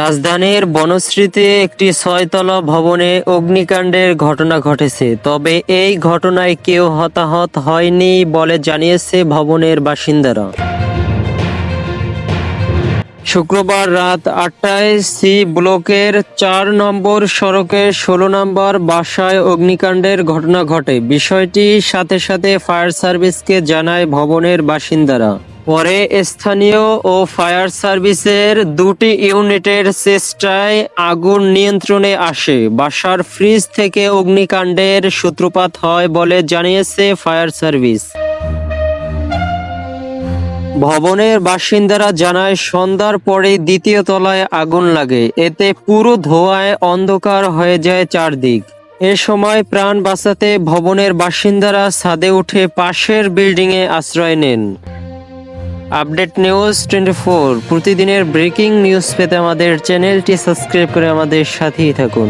রাজধানীর বনশ্রীতে একটি ছয়তলা ভবনে অগ্নিকাণ্ডের ঘটনা ঘটেছে। তবে এই ঘটনায় কেউ হতাহত হয়নি বলে জানিয়েছে ভবনের বাসিন্দারা। শুক্রবার রাত আটটায় সি ব্লকের চার নম্বর সড়কের ষোলো নম্বর বাসায় অগ্নিকাণ্ডের ঘটনা ঘটে। বিষয়টি সাথে সাথে ফায়ার সার্ভিসকে জানায় ভবনের বাসিন্দারা। পরে স্থানীয় ও ফায়ার সার্ভিসের দুটি ইউনিটের চেষ্টায় আগুন নিয়ন্ত্রণে আসে। বাসার ফ্রিজ থেকে অগ্নিকাণ্ডের সূত্রপাত হয় বলে জানিয়েছে ফায়ার সার্ভিস। ভবনের বাসিন্দারা জানায়, সন্ধ্যার পরে দ্বিতীয় তলায় আগুন লাগে। এতে পুরো ধোঁয়ায় অন্ধকার হয়ে যায় চারদিক। এ সময় প্রাণ বাঁচাতে ভবনের বাসিন্দারা ছাদে উঠে পাশের বিল্ডিংয়ে আশ্রয় নেন। Update news twenty four. প্রতিদিনের ব্রেকিং নিউজ পেতে আমাদের চ্যানেলটি সাবস্ক্রাইব করে আমাদের সাথেই থাকুন।